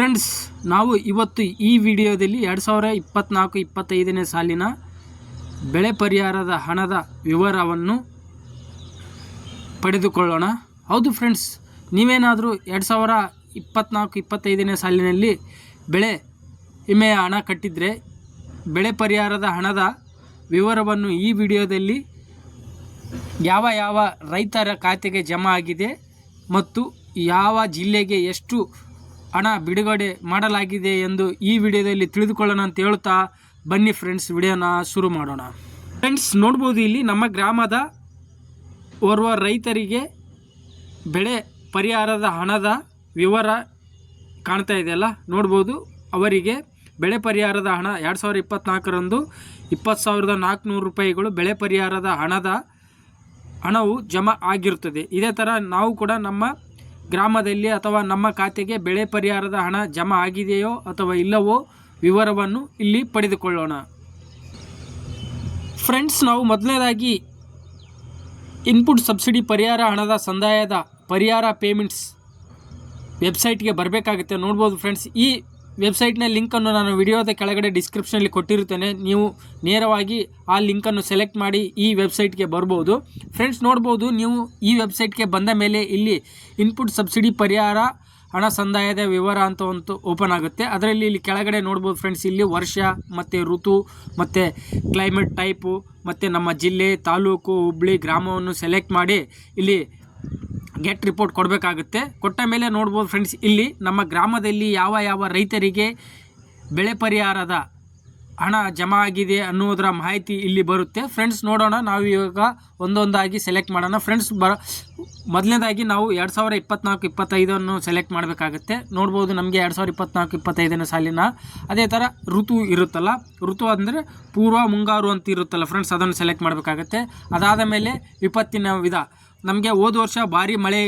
Friends, ನಾವು ಇವತ್ತು ಈ ವಿಡಿಯೋದಲ್ಲಿ ಎರಡು ಸಾವಿರ ಇಪ್ಪತ್ತ್ನಾಲ್ಕು ಇಪ್ಪತ್ತೈದನೇ ಸಾಲಿನ ಬೆಳೆ ಪರಿಹಾರದ ಹಣದ ವಿವರವನ್ನು ಪಡೆದುಕೊಳ್ಳೋಣ. ಹೌದು ಫ್ರೆಂಡ್ಸ್, ನೀವೇನಾದರೂ ಎರಡು ಸಾವಿರ ಇಪ್ಪತ್ತ್ನಾಲ್ಕು ಇಪ್ಪತ್ತೈದನೇ ಸಾಲಿನಲ್ಲಿ ಬೆಳೆ ವಿಮೆಯ ಹಣ ಕಟ್ಟಿದರೆ ಬೆಳೆ ಪರಿಹಾರದ ಹಣದ ವಿವರವನ್ನು ಈ ವಿಡಿಯೋದಲ್ಲಿ ಯಾವ ಯಾವ ರೈತರ ಖಾತೆಗೆ ಜಮಾ ಆಗಿದೆ ಮತ್ತು ಯಾವ ಜಿಲ್ಲೆಗೆ ಎಷ್ಟು ಹಣ ಬಿಡುಗಡೆ ಮಾಡಲಾಗಿದೆ ಎಂದು ಈ ವಿಡಿಯೋದಲ್ಲಿ ತಿಳಿದುಕೊಳ್ಳೋಣ ಅಂತ ಹೇಳ್ತಾ ಬನ್ನಿ ಫ್ರೆಂಡ್ಸ್ ವಿಡಿಯೋನ ಶುರು ಮಾಡೋಣ. ಫ್ರೆಂಡ್ಸ್ ನೋಡ್ಬೋದು ಇಲ್ಲಿ ನಮ್ಮ ಗ್ರಾಮದ ಓರ್ವ ರೈತರಿಗೆ ಬೆಳೆ ಪರಿಹಾರದ ಹಣದ ವಿವರ ಕಾಣ್ತಾ ಇದೆಯಲ್ಲ ನೋಡ್ಬೋದು ಅವರಿಗೆ ಬೆಳೆ ಪರಿಹಾರದ ಹಣ ಎರಡು ಸಾವಿರದ ಇಪ್ಪತ್ತ್ನಾಲ್ಕರಂದು ಇಪ್ಪತ್ತು ಸಾವಿರದ ನಾಲ್ಕುನೂರು ರೂಪಾಯಿಗಳು ಬೆಳೆ ಪರಿಹಾರದ ಹಣದ ಹಣವು ಜಮಾ ಆಗಿರುತ್ತದೆ. ಇದೇ ಥರ ನಾವು ಕೂಡ ನಮ್ಮ ಗ್ರಾಮದಲ್ಲಿ ಅಥವಾ ನಮ್ಮ ಖಾತೆಗೆ ಬೆಳೆ ಪರಿಹಾರದ ಹಣ ಜಮಾ ಆಗಿದೆಯೋ ಅಥವಾ ಇಲ್ಲವೋ ವಿವರವನ್ನು ಇಲ್ಲಿ ಪಡೆದುಕೊಳ್ಳೋಣ. ಫ್ರೆಂಡ್ಸ್, ನಾವು ಮೊದಲನೇದಾಗಿ ಇನ್ಪುಟ್ ಸಬ್ಸಿಡಿ ಪರಿಹಾರ ಹಣದ ಸಂದಾಯದ ಪರಿಹಾರ ಪೇಮೆಂಟ್ಸ್ ವೆಬ್ಸೈಟ್ಗೆ ಬರಬೇಕಾಗುತ್ತೆ. ನೋಡ್ಬೋದು ಫ್ರೆಂಡ್ಸ್, ಈ ವೆಬ್ಸೈಟ್ನ ಲಿಂಕನ್ನು ನಾನು ವಿಡಿಯೋದ ಕೆಳಗಡೆ ಡಿಸ್ಕ್ರಿಪ್ಷನಲ್ಲಿ ಕೊಟ್ಟಿರುತ್ತೇನೆ. ನೀವು ನೇರವಾಗಿ ಆ ಲಿಂಕನ್ನು ಸೆಲೆಕ್ಟ್ ಮಾಡಿ ಈ ವೆಬ್ಸೈಟ್ಗೆ ಬರ್ಬೋದು. ಫ್ರೆಂಡ್ಸ್ ನೋಡ್ಬೋದು, ನೀವು ಈ ವೆಬ್ಸೈಟ್ಗೆ ಬಂದ ಮೇಲೆ ಇಲ್ಲಿ ಇನ್ಪುಟ್ ಸಬ್ಸಿಡಿ ಪರಿಹಾರ, ಹಣ ಸಂದಾಯದ ವಿವರ ಅಂತ ಒಂದು ಓಪನ್ ಆಗುತ್ತೆ. ಅದರಲ್ಲಿ ಇಲ್ಲಿ ಕೆಳಗಡೆ ನೋಡ್ಬೋದು ಫ್ರೆಂಡ್ಸ್ ಇಲ್ಲಿ ವರ್ಷ, ಮತ್ತು ಋತು, ಮತ್ತು ಕ್ಲೈಮೇಟ್ ಟೈಪು ಮತ್ತು ನಮ್ಮ ಜಿಲ್ಲೆ, ತಾಲೂಕು, ಹುಬ್ಳಿ, ಗ್ರಾಮವನ್ನು ಸೆಲೆಕ್ಟ್ ಮಾಡಿ ಇಲ್ಲಿ ಗೆಟ್ ರಿಪೋರ್ಟ್ ಕೊಡಬೇಕಾಗುತ್ತೆ. ಕೊಟ್ಟ ಮೇಲೆ ನೋಡ್ಬೋದು ಫ್ರೆಂಡ್ಸ್ ಇಲ್ಲಿ ನಮ್ಮ ಗ್ರಾಮದಲ್ಲಿ ಯಾವ ಯಾವ ರೈತರಿಗೆ ಬೆಳೆ ಪರಿಹಾರದ ಹಣ ಜಮಾ ಆಗಿದೆ ಅನ್ನೋದರ ಮಾಹಿತಿ ಇಲ್ಲಿ ಬರುತ್ತೆ. ಫ್ರೆಂಡ್ಸ್ ನೋಡೋಣ. ನಾವು ಇವಾಗ ಒಂದೊಂದಾಗಿ ಸೆಲೆಕ್ಟ್ ಮಾಡೋಣ. ಫ್ರೆಂಡ್ಸ್ ಬ, ಮೊದಲನೇದಾಗಿ ನಾವು ಎರಡು ಸಾವಿರ ಇಪ್ಪತ್ನಾಲ್ಕು, ಇಪ್ಪತ್ತೈದನ್ನು ಸೆಲೆಕ್ಟ್ ಮಾಡಬೇಕಾಗುತ್ತೆ. ನೋಡ್ಬೋದು ನಮಗೆ ಎರಡು ಸಾವಿರ ಇಪ್ಪತ್ನಾಲ್ಕು, ಇಪ್ಪತ್ತೈದನೇ ಸಾಲಿನ ಅದೇ ಥರ ಋತು ಇರುತ್ತಲ್ಲ. ಋತು ಅಂದರೆ ಪೂರ್ವ ಮುಂಗಾರು ಅಂತ ಇರುತ್ತಲ್ಲ ಫ್ರೆಂಡ್ಸ್ ಅದನ್ನು ಸೆಲೆಕ್ಟ್ ಮಾಡಬೇಕಾಗುತ್ತೆ. ಅದಾದ ಮೇಲೆ ವಿಪತ್ತಿನ ವಿಧ ನಮಗೆ ಹೋದ ವರ್ಷ ಭಾರಿ ಮಳೆ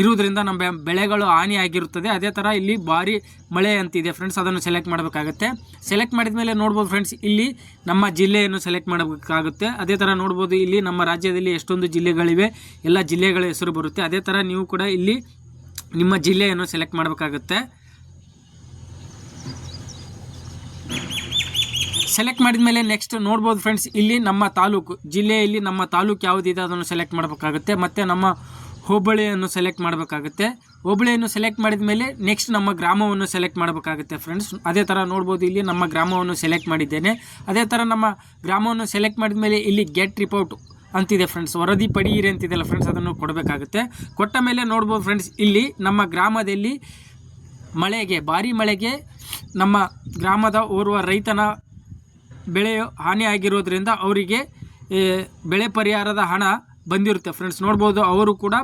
ಇರುವುದರಿಂದ ನಮ್ಮ ಬೆಳೆಗಳು ಹಾನಿಯಾಗಿರುತ್ತದೆ ಅದೇ ಥರ ಇಲ್ಲಿ ಭಾರಿ ಮಳೆ ಅಂತಿದೆ ಫ್ರೆಂಡ್ಸ್ ಅದನ್ನು ಸೆಲೆಕ್ಟ್ ಮಾಡಬೇಕಾಗುತ್ತೆ. ಸೆಲೆಕ್ಟ್ ಮಾಡಿದ ಮೇಲೆ ನೋಡ್ಬೋದು ಫ್ರೆಂಡ್ಸ್ ಇಲ್ಲಿ ನಮ್ಮ ಜಿಲ್ಲೆಯನ್ನು ಸೆಲೆಕ್ಟ್ ಮಾಡಬೇಕಾಗುತ್ತೆ. ಅದೇ ಥರ ನೋಡ್ಬೋದು ಇಲ್ಲಿ ನಮ್ಮ ರಾಜ್ಯದಲ್ಲಿ ಎಷ್ಟೊಂದು ಜಿಲ್ಲೆಗಳಿವೆ. ಎಲ್ಲ ಜಿಲ್ಲೆಗಳ ಹೆಸರು ಬರುತ್ತೆ. ಅದೇ ಥರ ನೀವು ಕೂಡ ಇಲ್ಲಿ ನಿಮ್ಮ ಜಿಲ್ಲೆಯನ್ನು ಸೆಲೆಕ್ಟ್ ಮಾಡಬೇಕಾಗುತ್ತೆ. ಸೆಲೆಕ್ಟ್ ಮಾಡಿದ ಮೇಲೆ ನೆಕ್ಸ್ಟ್ ನೋಡ್ಬೋದು ಫ್ರೆಂಡ್ಸ್ ಇಲ್ಲಿ ನಮ್ಮ ತಾಲೂಕು, ಜಿಲ್ಲೆಯಲ್ಲಿ ನಮ್ಮ ತಾಲೂಕು ಯಾವುದಿದೆ ಅದನ್ನು ಸೆಲೆಕ್ಟ್ ಮಾಡಬೇಕಾಗುತ್ತೆ, ಮತ್ತು ನಮ್ಮ ಹೋಬಳಿಯನ್ನು ಸೆಲೆಕ್ಟ್ ಮಾಡಬೇಕಾಗುತ್ತೆ. ಹೋಬಳಿಯನ್ನು ಸೆಲೆಕ್ಟ್ ಮಾಡಿದ ಮೇಲೆ ನೆಕ್ಸ್ಟ್ ನಮ್ಮ ಗ್ರಾಮವನ್ನು ಸೆಲೆಕ್ಟ್ ಮಾಡಬೇಕಾಗುತ್ತೆ ಫ್ರೆಂಡ್ಸ್ ಅದೇ ಥರ ನೋಡ್ಬೋದು, ಇಲ್ಲಿ ನಮ್ಮ ಗ್ರಾಮವನ್ನು ಸೆಲೆಕ್ಟ್ ಮಾಡಿದ್ದೇನೆ. ಅದೇ ಥರ ನಮ್ಮ ಗ್ರಾಮವನ್ನು ಸೆಲೆಕ್ಟ್ ಮಾಡಿದ ಮೇಲೆ ಇಲ್ಲಿ ಗೆಟ್ ರಿಪೋರ್ಟ್ ಅಂತಿದೆ ಫ್ರೆಂಡ್ಸ್ ವರದಿ ಪಡೆಯಿರಿ ಅಂತಿದೆಯಲ್ಲ ಫ್ರೆಂಡ್ಸ್ ಅದನ್ನು ಕೊಡಬೇಕಾಗುತ್ತೆ. ಕೊಟ್ಟ ಮೇಲೆ ನೋಡ್ಬೋದು ಫ್ರೆಂಡ್ಸ್ ಇಲ್ಲಿ ನಮ್ಮ ಗ್ರಾಮದಲ್ಲಿ ಮಳೆಗೆ, ಭಾರಿ ಮಳೆಗೆ ನಮ್ಮ ಗ್ರಾಮದ ಓರ್ವ ರೈತನ ಬೆಳೆಯು ಹಾನಿಯಾಗಿರೋದ್ರಿಂದ ಅವರಿಗೆ ಬೆಳೆ ಪರಿಹಾರದ ಹಣ ಬಂದಿರುತ್ತೆ. ಫ್ರೆಂಡ್ಸ್ ನೋಡ್ಬೋದು, ಅವರು ಕೂಡ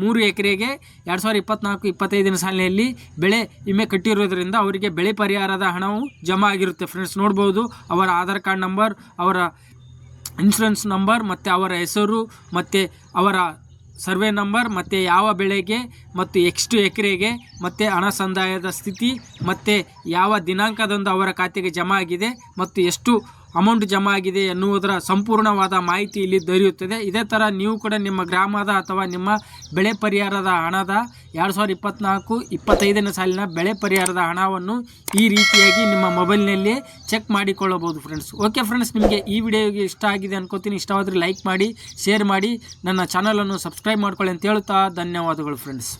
ಮೂರು ಎಕರೆಗೆ ಎರಡು ಸಾವಿರದ ಇಪ್ಪತ್ನಾಲ್ಕು, ಇಪ್ಪತ್ತೈದನೇ ಸಾಲಿನಲ್ಲಿ ಬೆಳೆ ವಿಮೆ ಕಟ್ಟಿರೋದ್ರಿಂದ ಅವರಿಗೆ ಬೆಳೆ ಪರಿಹಾರದ ಹಣವು ಜಮಾ ಆಗಿರುತ್ತೆ. ಫ್ರೆಂಡ್ಸ್ ನೋಡ್ಬೋದು, ಅವರ ಆಧಾರ್ ಕಾರ್ಡ್ ನಂಬರ್, ಅವರ ಇನ್ಶೂರೆನ್ಸ್ ನಂಬರ್ ಮತ್ತು ಅವರ ಹೆಸರು, ಮತ್ತು ಅವರ ಸರ್ವೆ ನಂಬರ್, ಮತ್ತು ಯಾವ ಬೆಳೆಗೆ, ಮತ್ತು ಎಷ್ಟು ಎಕರೆಗೆ, ಮತ್ತು ಹಣ ಸಂದಾಯದ ಸ್ಥಿತಿ, ಮತ್ತು ಯಾವ ದಿನಾಂಕದಂದು ಅವರ ಖಾತೆಗೆ ಜಮಾ ಆಗಿದೆ, ಮತ್ತು ಎಷ್ಟು ಅಮೌಂಟ್ ಜಮಾ ಆಗಿದೆ ಎನ್ನುವುದರ ಸಂಪೂರ್ಣವಾದ ಮಾಹಿತಿ ಇಲ್ಲಿ ದೊರೆಯುತ್ತದೆ. ಇದೇ ಥರ ನೀವು ಕೂಡ ನಿಮ್ಮ ಗ್ರಾಮದ ಅಥವಾ ನಿಮ್ಮ ಬೆಳೆ ಪರಿಹಾರದ ಹಣದ ಎರಡು ಸಾವಿರದ ಇಪ್ಪತ್ತ್ನಾಲ್ಕು ಇಪ್ಪತ್ತೈದನೇ ಸಾಲಿನ ಬೆಳೆ ಪರಿಹಾರದ ಹಣವನ್ನು ಈ ರೀತಿಯಾಗಿ ನಿಮ್ಮ ಮೊಬೈಲ್ನಲ್ಲಿ ಚೆಕ್ ಮಾಡಿಕೊಳ್ಳಬಹುದು ಫ್ರೆಂಡ್ಸ್ ಓಕೆ ಫ್ರೆಂಡ್ಸ್ ನಿಮಗೆ ಈ ವಿಡಿಯೋಗೆ ಇಷ್ಟ ಆಗಿದೆ ಅನ್ಕೋತೀನಿ. ಇಷ್ಟವಾದರೆ ಲೈಕ್ ಮಾಡಿ ಶೇರ್ ಮಾಡಿ. ನನ್ನ ಚಾನಲನ್ನು ಸಬ್ಸ್ಕ್ರೈಬ್ ಮಾಡ್ಕೊಳ್ಳಿ ಅಂತ ಹೇಳ್ತಾ ಧನ್ಯವಾದಗಳು ಫ್ರೆಂಡ್ಸ್